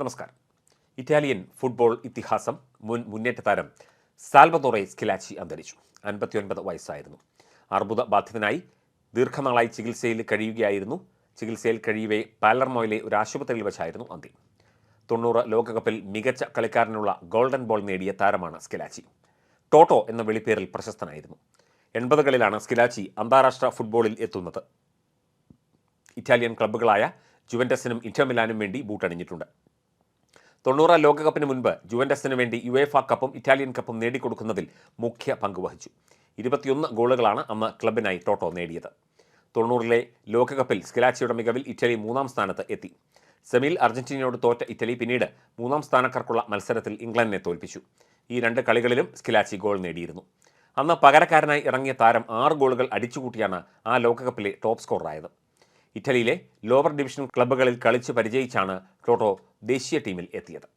നമസ്കാരം. Italian football ഇതിഹാസം മുൻ മുന്നേറ്റ താരം സാൽബതോറെ സ്കിലാച്ചി അന്തരിച്ചു. അൻപത്തിയൊൻപത് വയസ്സായിരുന്നു. അർബുദ ബാധിതനായി ദീർഘനാളായി ചികിത്സയിൽ കഴിയുകയായിരുന്നു. ചികിത്സയിൽ കഴിയവേ പാലർമോയിലെ ഒരു ആശുപത്രിയിൽ വെച്ചായിരുന്നു അന്ത്യം. തൊണ്ണൂറ് ലോകകപ്പിൽ മികച്ച കളിക്കാരനുള്ള ഗോൾഡൻ ബോൾ നേടിയ താരമാണ് സ്കിലാച്ചി. ടോട്ടോ എന്ന വിളിപ്പേരിൽ പ്രശസ്തനായിരുന്നു. എൺപതുകളിലാണ് സ്കിലാച്ചി അന്താരാഷ്ട്ര ഫുട്ബോളിൽ എത്തുന്നത്. ഇറ്റാലിയൻ ക്ലബ്ബുകളായ ജുവന്റസിനും ഇന്റർമിലാനും വേണ്ടി ബൂട്ടണിഞ്ഞിട്ടുണ്ട്. തൊണ്ണൂറ് ലോകകപ്പിന് മുൻപ് ജുവന്റസിന് വേണ്ടി യുവേഫ കപ്പും ഇറ്റാലിയൻ കപ്പും നേടിക്കൊടുക്കുന്നതിൽ മുഖ്യ പങ്ക് വഹിച്ചു. ഇരുപത്തിയൊന്ന് ഗോളുകളാണ് അന്ന് ക്ലബിനായി ടോട്ടോ നേടിയത്. തൊണ്ണൂറിലെ ലോകകപ്പിൽ സ്കിലാച്ചിയുടെ മികവിൽ ഇറ്റലി മൂന്നാം സ്ഥാനത്ത് എത്തി. സെമിയിൽ അർജന്റീനയോട് തോറ്റ ഇറ്റലി പിന്നീട് മൂന്നാം സ്ഥാനക്കാർക്കുള്ള മത്സരത്തിൽ ഇംഗ്ലണ്ടിനെ തോൽപ്പിച്ചു. ഈ രണ്ട് കളികളിലും സ്കിലാച്ചി ഗോൾ നേടിയിരുന്നു. അന്ന് പകരക്കാരനായി ഇറങ്ങിയ താരം ആറ് ഗോളുകൾ അടിച്ചുകൂട്ടിയാണ് ആ ലോകകപ്പിലെ ടോപ്പ് സ്കോറായത് ഇറ്റലിയിലെ ലോവർ ഡിവിഷൻ ക്ലബ്ബുകളിൽ കളിച്ച് പരിചയിച്ചാണ് ടോട്ടോ ദേശീയ ടീമിൽ എത്തിയത്.